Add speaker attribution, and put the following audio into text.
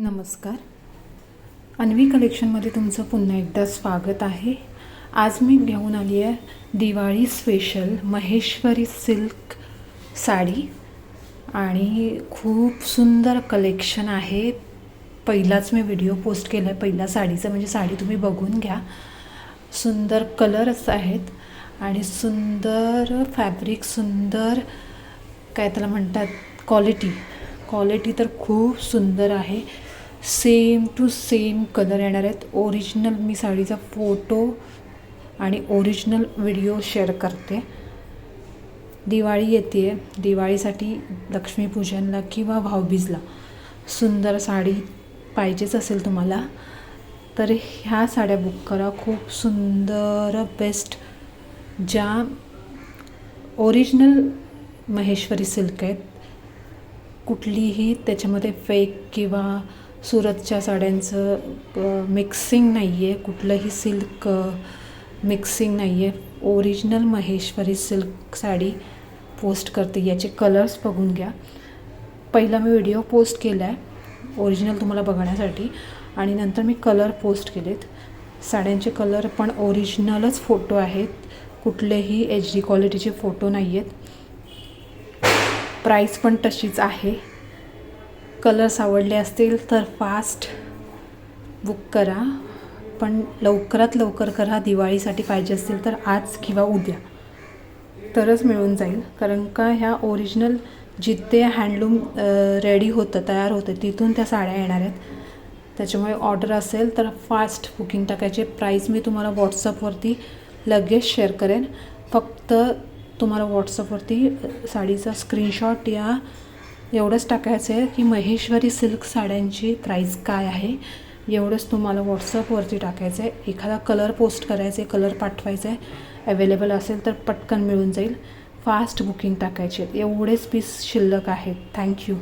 Speaker 1: नमस्कार. अन्वी कलेक्शनमध्ये तुमचं पुन्हा एकदा स्वागत आहे. आज मी घेऊन आली आहे दिवाळी स्पेशल महेश्वरी सिल्क साडी. आणि खूप सुंदर कलेक्शन आहे. पहिलाच मी व्हिडिओ पोस्ट केला आहे पहिला साडीचा म्हणजे साडी तुम्ही बघून घ्या. सुंदर कलर्स आहेत. आणि सुंदर फॅब्रिक सुंदर काय त्याला म्हणतात? क्वालिटी क्वालिटी तर खूप सुंदर आहे. सेम टू सेम कलर येणार आहेत. ओरिजिनल मी साडीचा फोटो आणि ओरिजिनल व्हिडिओ शेअर करते. दिवाळी येते आहे दिवाळीसाठी लक्ष्मीपूजनला किंवा भाऊबीजला सुंदर साडी पाहिजेच असेल तुम्हाला तर ह्या साड्या बुक करा. खूप सुंदर बेस्ट ज्या ओरिजिनल महेश्वरी सिल्क आहेत. कुठलीही त्याच्यामध्ये फेक किंवा सुरतच्या साड्यांचं मिक्सिंग नाही आहे कुठलंही सिल्क मिक्सिंग नाही आहे original Maheshwari silk sari post करते. याचे कलर्स बघून घ्या. पहिला मी व्हिडिओ पोस्ट केला आहे ओरिजिनल तुम्हाला बघण्यासाठी. आणि नंतर मी कलर पोस्ट केलेत. साड्यांचे कलर पण ओरिजिनलच फोटो आहेत. कुठलेही एच डी क्वालिटीचे फोटो नाही आहेत प्राईस पण तशीच आहे. कलर्स आवडले असतील तर फास्ट बुक करा. पण लवकरात लवकर करा. दिवाळीसाठी पाहिजे असतील तर आज किंवा उद्या. तरच मिळून जाईल. कारण का ह्या ओरिजिनल जिथे हँडलूम रेडी होतं तयार होतं तिथून त्या साड्या येणार आहेत. त्याच्यामुळे ऑर्डर असेल तर फास्ट बुकिंग टाकायचे. प्राईस मी तुम्हाला व्हॉट्सअपवरती लगेच शेअर करेन. फक्त तुम्हाला व्हॉट्सअपवरती साडीचा स्क्रीनशॉट या एवढंच टाकायचं आहे. की महेश्वरी सिल्क साड्यांची प्राईस काय आहे? एवढंच तुम्हाला व्हॉट्सअपवरती टाकायचं आहे. एखादा कलर पोस्ट करायचं आहे कलर पाठवायचा आहे. अवेलेबल असेल तर पटकन मिळून जाईल. फास्ट बुकिंग टाकायचे एवढेच पीस शिल्लक आहेत. थँक्यू